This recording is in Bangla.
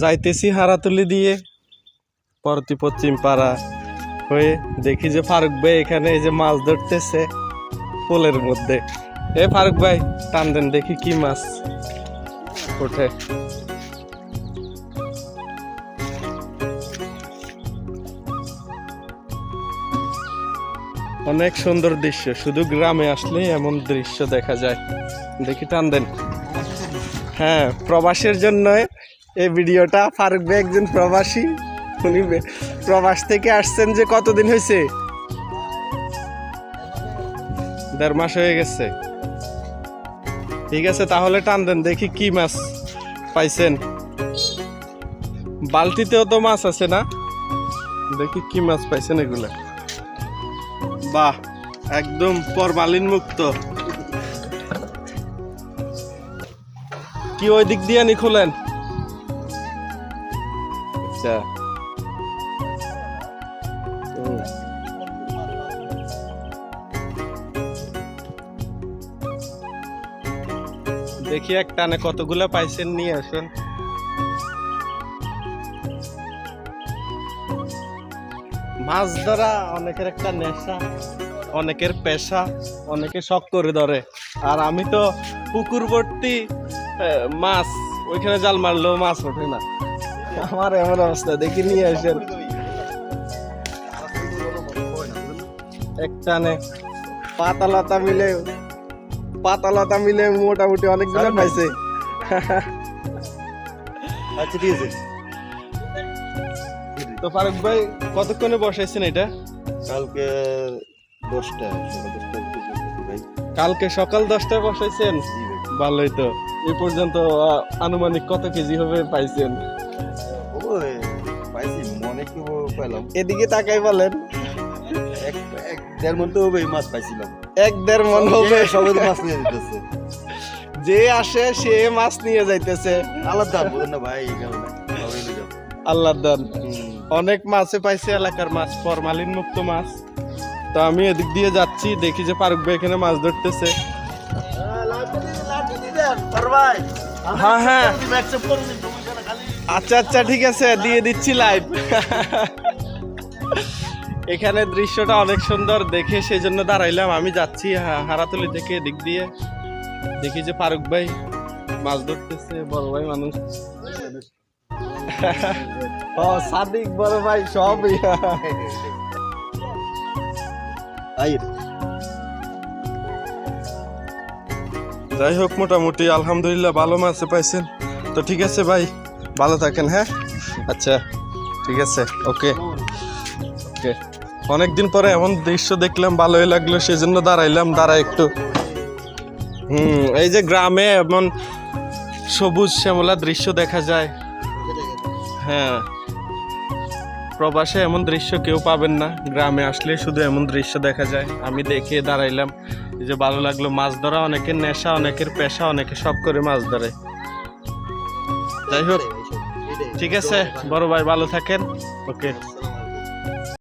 যাইতেছি হারাতুলি দিয়ে। পরতি পশ্চিম পাড়া হয়ে দেখি যে ফারুক ভাই এখানে এই যে মাছ ধরতেছে পোলের মধ্যে। এ ফারুক ভাই, টান দেন দেখি কি মাছ ওঠে। অনেক সুন্দর দৃশ্য, শুধু গ্রামে আসলে এমন দৃশ্য দেখা যায়। দেখি টান দেন। হ্যাঁ প্রবাসের জন্য এই ভিডিওটা ফারুক ভাই একজন প্রবাসী। উনি প্রবাস থেকে আসছেন যে কতদিন হয়েছে? দেড় মাস হয়ে গেছে। ঠিক আছে, তাহলে টান দেন, দেখি কি মাছ পাইছেন। বালতিতেও তো মাছ আছে না? দেখি কি মাছ পাইছেন এগুলা। বাহ, একদম ফরমালিন মুক্ত। কি ওই দিক দিয়ে নি খুলেন? আচ্ছা। দেখি এক টানে কতগুলো পাইছেন, নিয়ে আসেন। মাছ ধরা অনেকের একটা নেশা, অনেকের পেশা, অনেকে শখ করে ধরে। আর আমি তো পুকুরবর্তী মাছ, ওইখানে জাল মারলেও মাছ ওঠে না। আমার এমন অবস্থা দেখি নিয়ে আসেন। এক টানে পাতা লতা মিলে পাতা লতা মিলে মোটামুটি অনেকগুলো পাইছে। আচ্ছা ঠিক আছে। তো ফারুক ভাই কতক্ষণে বসাইছেন এটা? কালকে দশটা ভাই। কালকে সকাল দশটায় বসাইছেন? ভালোই তো। এই পর্যন্ত আনুমানিক কত কেজি হবে পাইছেন? পাইছি মনে কি পেলাম এদিকে তাকাই বলেন। এক এক দেড় মন তো হবে মাছ পাইছিলাম। এক দেড় মন হবে। সবাই মাছ নিয়ে দিতেছে যে আসে সে মাছ নিয়ে যাইতেছে। বলেন না ভাই আল্লাহ দান। অনেক মাছে পাইছে এলাকার মাছ ফরমালিন মুক্ত মাছ। তো আমি এদিক দিয়ে যাচ্ছি দেখি যে পারুক ভাই এখানে মাছ ধরতেছে। হ্যাঁ হ্যাঁ আচ্ছা আচ্ছা ঠিক আছে দিয়ে দিচ্ছি লাইভ এখানে দৃশ্যটা অনেক সুন্দর দেখে সেই জন্য দাঁড়াইলাম। আমি যাচ্ছি হারাতলি থেকে এদিক দিয়ে। দেখি যে ফারুক ভাই মাছ ধরতেছে বড় ভাই মানুষ। ও সাদিক বড় ভাই সবই। আই যাই হোক, মোটামুটি আলহামদুলিল্লাহ ভালো মাছ পাইছেন। তো ঠিক আছে ভাই, ভালো থাকেন হ্যাঁ? আচ্ছা ঠিক আছে, ওকে। ওকে। অনেকদিন পরে এমন দৃশ্য দেখলাম, ভালোই লাগল সেই জন্য দাঁড়াইলাম দাঁড়া একটু। হুম, এই যে গ্রামে এমন সবুজ শ্যামলা দৃশ্য দেখা যায়। হ্যাঁ। প্রবাসে এমন দৃশ্য কেউ পাবেন না। গ্রামে আসলে শুধু এমন দৃশ্য দেখা যায়। আমি দেখে দাঁড়াইলাম যে ভালো লাগল মাছ ধরা অনেকের নেশা অনেকের পেশা অনেকে সব করে মাছ ধরে। যাই হোক ঠিক আছে বড় ভাই ভালো থাকেন। ওকে।